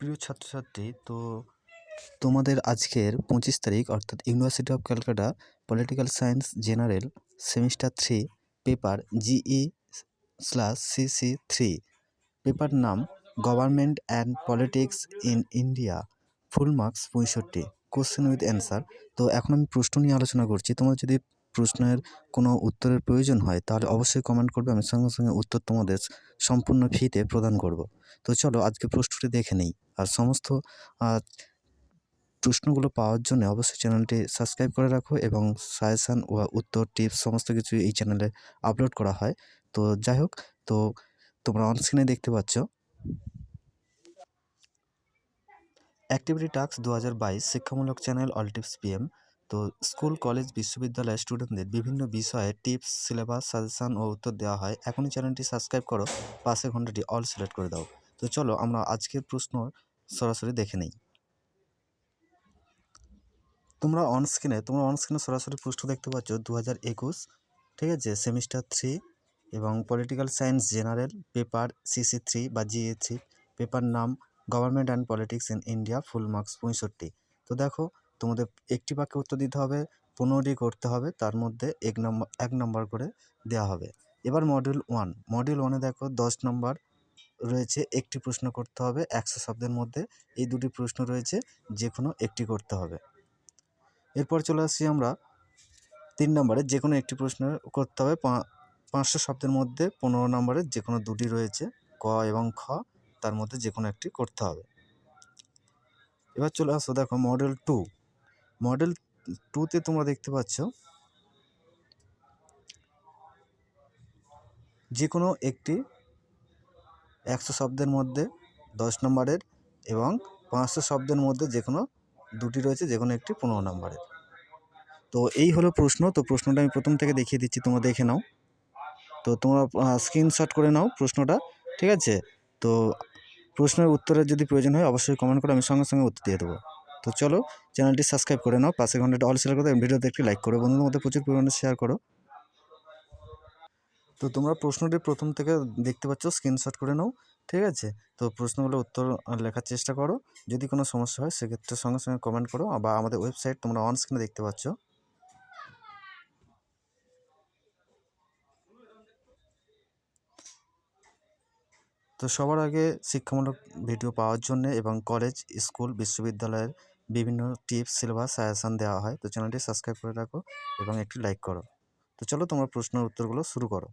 প্রিয় ছাত্রছাত্রী, তো তোমাদের আজকের পঁচিশ তারিখ, অর্থাৎ university of Calcutta political science general semester three paper GE slash CC three paper নাম government and politics in India full marks পঁয়ষট্টি কোশ্চেন উইথ অ্যান্সার তো এখন আমি প্রশ্ন নিয়ে আলোচনা করছি। তোমার যদি প্রশ্নের কোনো উত্তরের প্রয়োজন হয়, তাহলে অবশ্যই কমেন্ট করবে, আমি সঙ্গে সঙ্গে উত্তর তোমাদের সম্পূর্ণ ফিতে প্রদান করব। তো চলো, আজকে প্রশ্নটি দেখে নেই। আর সমস্ত প্রশ্নগুলো পাওয়ার জন্য অবশ্যই চ্যানেলটি সাবস্ক্রাইব করে রাখো এবং সাজেশান ও উত্তর টিপস সমস্ত কিছু এই চ্যানেলে আপলোড করা হয়। তো যাই হোক, তো তোমরা অনস্ক্রিনে দেখতে পাচ্ছ। অ্যাক্টিভিটি টাস্ক দু হাজার বাইশ শিক্ষামূলক channel all tips P M school, college বিশ্ববিদ্যালয়ের স্টুডেন্টদের বিভিন্ন বিষয়ে টিপস, সিলেবাস, সাজেশান ও উত্তর দেওয়া হয়। এখনই চ্যানেলটি সাবস্ক্রাইব করো, পাশে ঘন্টাটি অল সিলেক্ট করে দাও। তো চলো আমরা আজকের প্রশ্ন সরাসরি দেখে নিই। তোমরা অন স্ক্রিনে তোমরা অন স্ক্রিনে সরাসরি প্রশ্ন দেখতে পাচ্ছ দু হাজার একুশ, ঠিক আছে? সেমিস্টার থ্রি এবং political science general paper CC three বা জিএ থ্রি পেপার নাম government and politics in India full marks পঁয়ষট্টি। তো দেখো তোমাদের একটি বাক্যে উত্তর দিতে হবে, পনেরোটি করতে হবে, তার মধ্যে এক নম্বর এক নম্বর করে দেওয়া হবে। এবার মডিউল ওয়ান মডিউল ওয়ানে দেখো দশ নম্বর রয়েছে, একটি প্রশ্ন করতে হবে, একশো শব্দের মধ্যে এই দুটি প্রশ্ন রয়েছে যে কোনো একটি করতে হবে। এরপর চলে আসছি আমরা তিন নম্বরে যে কোনো একটি প্রশ্ন করতে হবে পাঁচশো শব্দের মধ্যে পনেরো নম্বরের যে কোনো দুটি রয়েছে, ক এবং খ, তার মধ্যে যে কোনো একটি করতে হবে। এবার চলে আসো, দেখো মডেল টু মডেল টুতে তোমরা দেখতে পাচ্ছ যে কোনো একটি একশো শব্দের মধ্যে দশ নম্বরের এবং পাঁচশো শব্দের মধ্যে যে কোনো দুটি রয়েছে যে কোনো একটি পনেরো নম্বরের। তো এই হলো প্রশ্ন, তো প্রশ্নটা আমি প্রথম থেকে দেখিয়ে দিচ্ছি, তোমরা দেখে নাও। তো তোমরা স্ক্রিনশট করে নাও প্রশ্নটা, ঠিক আছে? তো প্রশ্নের উত্তরের যদি প্রয়োজন হয়, অবশ্যই কমেন্ট করে আমি সঙ্গে সঙ্গে উত্তর দিয়ে দেবো। তো চলো চ্যানেলটি সাবস্ক্রাইব করে নাও পাশে ঘণ্টা অল শেয়ার করো ভিডিওতে একটি লাইক করো, বন্ধুদের মধ্যে প্রচুর পরিমাণে শেয়ার করো। তো তোমরা প্রশ্নটি প্রথম থেকে দেখতে পাচ্ছ স্ক্রিনশট করে নাও, ঠিক আছে? তো প্রশ্নগুলো উত্তর লেখার চেষ্টা করো, যদি কোনো সমস্যা হয় সেক্ষেত্রে সঙ্গে সঙ্গে কমেন্ট করো, বা আমাদের ওয়েবসাইট তোমরা অন স্ক্রিনে দেখতে পাচ্ছ। তো সবার আগে শিক্ষামূলক ভিডিও পাওয়ার জন্য এবং কলেজ, স্কুল, বিশ্ববিদ্যালয়ের বিভিন্ন টিপস, সিলেবাস, সাজেশান দেওয়া হয়। তো চ্যানেলটি সাবস্ক্রাইব করে রাখো এবং একটি লাইক করো। তো চলো তোমার প্রশ্নের উত্তরগুলো শুরু করো।